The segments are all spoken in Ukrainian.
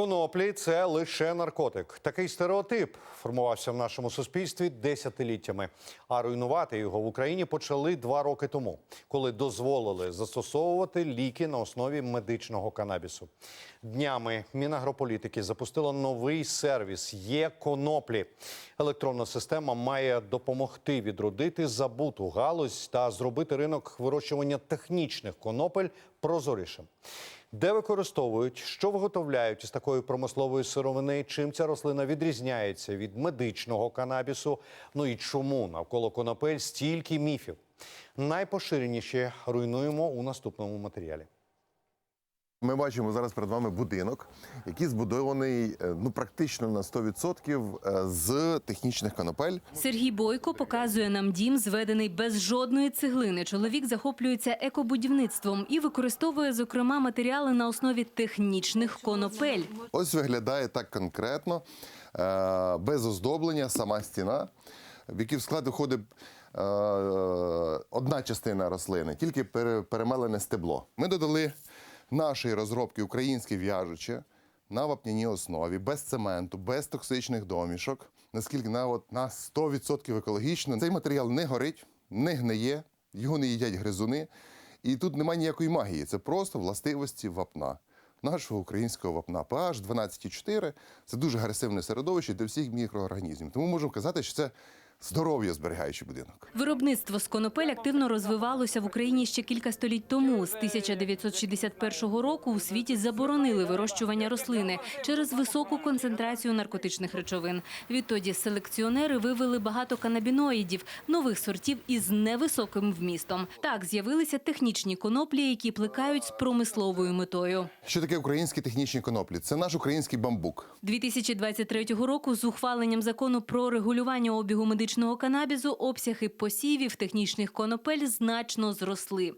Коноплі це лише наркотик. Такий стереотип формувався в нашому суспільстві десятиліттями. А руйнувати його в Україні почали два роки тому, коли дозволили застосовувати ліки на основі медичного канабісу. Днями Мінагрополітики запустило новий сервіс є коноплі. Електронна система має допомогти відродити забуту галузь та зробити ринок вирощування технічних конопель прозорішим. Де використовують, що виготовляють із такої промислової сировини, чим ця рослина відрізняється від медичного канабісу? Ну і чому навколо конопель стільки міфів? Найпоширеніші руйнуємо у наступному матеріалі. Ми бачимо зараз перед вами будинок, який збудований е, ну практично на 100% е, з технічних конопель. Сергій Бойко показує нам дім, зведений без жодної цеглини. Чоловік захоплюється екобудівництвом і використовує, зокрема, матеріали на основі технічних конопель. Ось виглядає так конкретно, е, без оздоблення, сама стіна, в якій в склад входить е, одна частина рослини, тільки пере- перемелене стебло. Ми додали нашої розробки українське в'яжуче на вапняній основі, без цементу, без токсичних домішок, наскільки на, от, на 100% екологічно. Цей матеріал не горить, не гниє, його не їдять гризуни. І тут немає ніякої магії, це просто властивості вапна. Нашого українського вапна pH 12,4 – це дуже агресивне середовище для всіх мікроорганізмів. Тому можемо казати, що це здоров'я зберігаючий будинок. Виробництво з конопель активно розвивалося в Україні ще кілька століть тому. З 1961 року у світі заборонили вирощування рослини через високу концентрацію наркотичних речовин. Відтоді селекціонери вивели багато канабіноїдів, нових сортів із невисоким вмістом. Так з'явилися технічні коноплі, які плекають з промисловою метою. Що таке українські технічні коноплі? Це наш український бамбук. 2023 року з ухваленням закону про регулювання обігу медичного канабізу обсяги посівів технічних конопель значно зросли.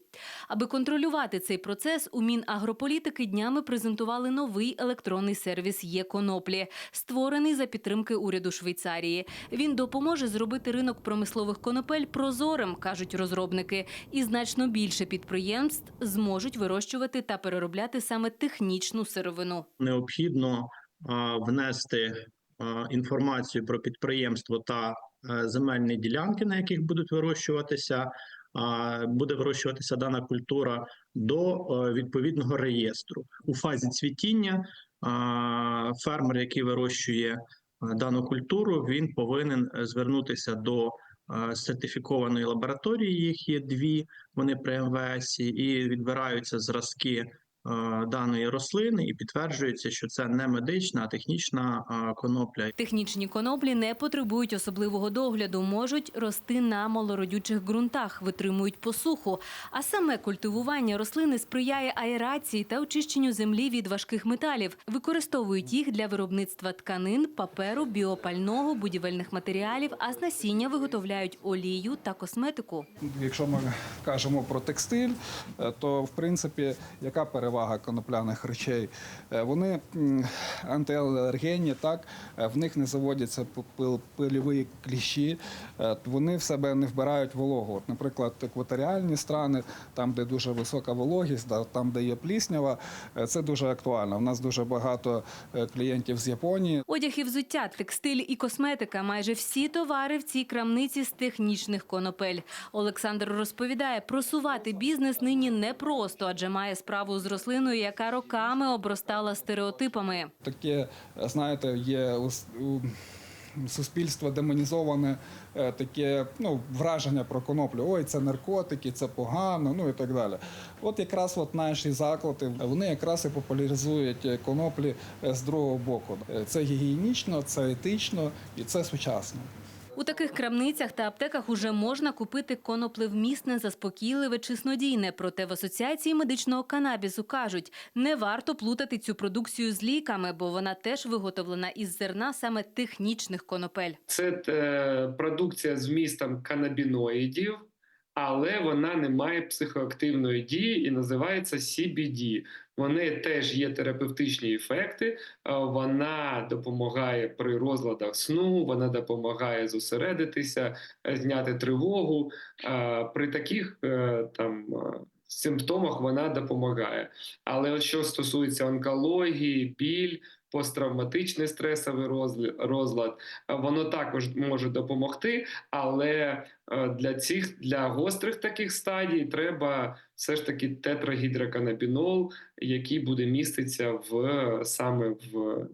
Аби контролювати цей процес, у Мінагрополітики днями презентували новий електронний сервіс «Є коноплі», створений за підтримки уряду Швейцарії. Він допоможе зробити ринок промислових конопель прозорим, кажуть розробники, і значно більше підприємств зможуть вирощувати та переробляти саме технічну сировину. необхідно внести інформацію про підприємство та земельні ділянки, на яких будуть вирощуватися. Буде вирощуватися дана культура до е, відповідного реєстру у фазі цвітіння. Фермер, який вирощує е, дану культуру, він повинен е, звернутися до е, сертифікованої лабораторії. Їх є дві. Вони при МВС і відбираються зразки е, даної рослини і підтверджується, що це не медична, а технічна е, конопля. Технічні коноплі не потребують особливого догляду, можуть рости на малородючих ґрунтах, витримують посуху. А саме культивування рослини сприяє аерації та очищенню землі від важких металів. Використовують їх для виробництва тканин, паперу, біопального, будівельних матеріалів, а з насіння виготовляють олію та косметику. Якщо ми кажемо про текстиль, е, то в принципі яка перевага конопляних речей? Е, Вони антиалергенні, так е, в них не заводяться пильові кліщі, е, вони в себе не вбирають вологу. От, наприклад, екваторіальні страни, там, де дуже висока вологість, там, де є пліснява, це дуже актуально. У нас дуже багато клієнтів з Японії. Одяг і взуття, текстиль і косметика. Майже всі товари в цій крамниці з технічних конопель. Олександр розповідає, просувати бізнес нині непросто, адже має справу з рослиною, яка роками обростала стереотипами. таке, знаєте, є у, суспільства демонізоване е, таке ну, враження про коноплю. Ой, це наркотики, це погано, ну і так далі. От якраз от наші заклади вони якраз і популяризують е, коноплі е, з другого боку. Це гігієнічно, це етично і це сучасно. У таких крамницях та аптеках уже можна купити конопливмісне, заспокійливе чи снодійне. Проте в асоціації медичного канабісу кажуть, не варто плутати цю продукцію з ліками, бо вона теж виготовлена із зерна саме технічних конопель. Це е, продукція з містом канабіноїдів, але вона не має психоактивної дії і називається CBD. Вони теж є терапевтичні ефекти. е, Вона допомагає при розладах сну, вона допомагає зосередитися, е, зняти тривогу. Е, При таких там симптомах вона допомагає. Але що стосується онкології, біль, посттравматичний стресовий розлад, е, воно також може допомогти, але е, для цих для гострих таких стадій треба все ж таки тетрагідроканабінол, який буде міститися в саме в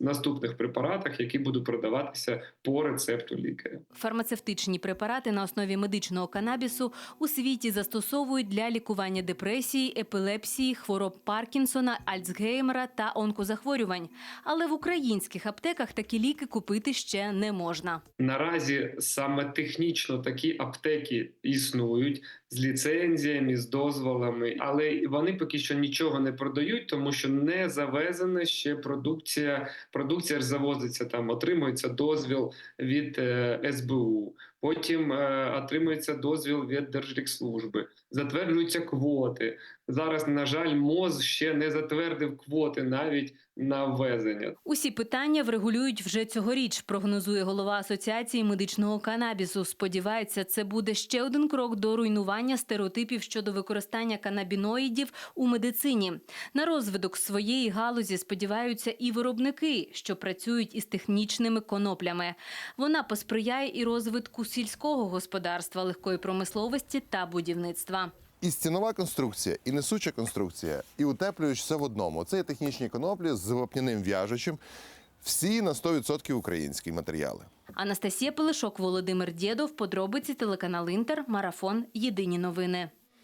наступних препаратах, які будуть продаватися по рецепту лікаря. Фармацевтичні препарати на основі медичного канабісу у світі застосовують для лікування депресії, епілепсії, хвороб Паркінсона, Альцгеймера та онкозахворювань. Але в українських аптеках такі ліки купити ще не можна. Наразі саме технічно такі аптеки існують з ліцензіями, з дозволами, але вони поки що нічого не продають, тому що не завезена ще продукція. Продукція завозиться там, отримується дозвіл від е, СБУ. Потім е, отримується дозвіл від Держлікслужби, затверджуються квоти. Зараз, на жаль, МОЗ ще не затвердив квоти навіть на ввезення. Усі питання врегулюють вже цьогоріч, прогнозує голова Асоціації медичного канабісу. Сподівається, це буде ще один крок до руйнування стереотипів щодо використання канабіноїдів у медицині. На розвиток своєї галузі сподіваються і виробники, що працюють із технічними коноплями. Вона посприяє і розвитку сільського господарства, легкої промисловості та будівництва. І стінова конструкція, і несуча конструкція, і утеплювач все в одному. Це є технічні коноплі з вапняним в'яжучим. Всі на 100% українські матеріали. Анастасія Пилишок, Володимир Дєдов. Подробиці телеканал Інтер. Марафон. Єдині новини.